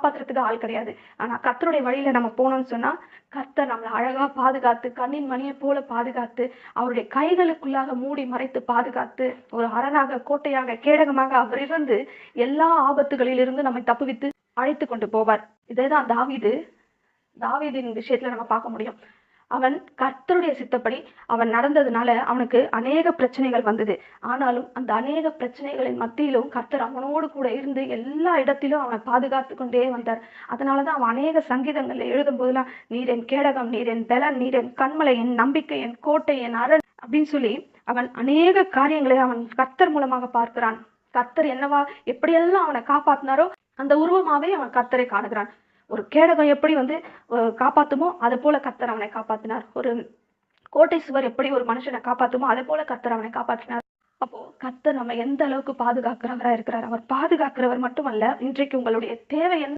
காப்பாற்றுறதுக்கு ஆள் கிடையாது. ஆனால் கத்தருடைய வழியில் நம்ம போனோம்னு சொன்னால் கத்தர் நம்மளை அழகாக பாதுகாத்து கண்ணின் மணியை போல பாதுகாத்து அவருடைய கைகளுக்குள்ளாக மூடி மறைத்து பாதுகாத்து ஒரு அரணாக கோட்டையாக கேடகமாக அவர் இருந்து எல்லா ஆபத்துகளிலிருந்து நம்மை தப்புவித்து அழைத்து கொண்டு போவார். இதேதான் தாவிது. தாவிதின் விஷயத்துல நம்ம பார்க்க முடியும். அவன் கர்த்தருடைய சித்தப்படி அவன் நடந்ததுனால அவனுக்கு அநேக பிரச்சனைகள் வந்தது. ஆனாலும் அந்த அநேக பிரச்சனைகளின் மத்தியிலும் கர்த்தர் அவனோடு கூட இருந்து எல்லா இடத்திலும் அவனை பாதுகாத்து கொண்டே வந்தார். அதனாலதான் அவன் அநேக சங்கீதங்களில் எழுதும் போதெல்லாம் நீர் என் கேடகம் நீர் என் பலன் நீர் என் கண்மலை என் நம்பிக்கை என் கோட்டை என் அரண் அப்படின்னு சொல்லி அவன் அநேக காரியங்களை அவன் கர்த்தர் மூலமாக பார்க்கிறான். கர்த்தர் என்னவா எப்படியெல்லாம் அவனை காப்பாத்தினாரோ அந்த உருவமாவே அவன் கர்த்தரை காணுகிறான். ஒரு கேடகம் எப்படி வந்து காப்பாத்துமோ அதை போல கத்தர் அவனை காப்பாத்தினார். ஒரு கோட்டை சுவர் எப்படி ஒரு மனுஷனை காப்பாத்துமோ அதே போல கர்த்தர் அவனை காப்பாற்றினார். அப்போ கத்தர் நம்ம எந்த அளவுக்கு பாதுகாக்கிறவரா இருக்கிறார்? அவர் பாதுகாக்கிறவர் மட்டுமல்ல இன்றைக்கு உங்களுடைய தேவை என்ன?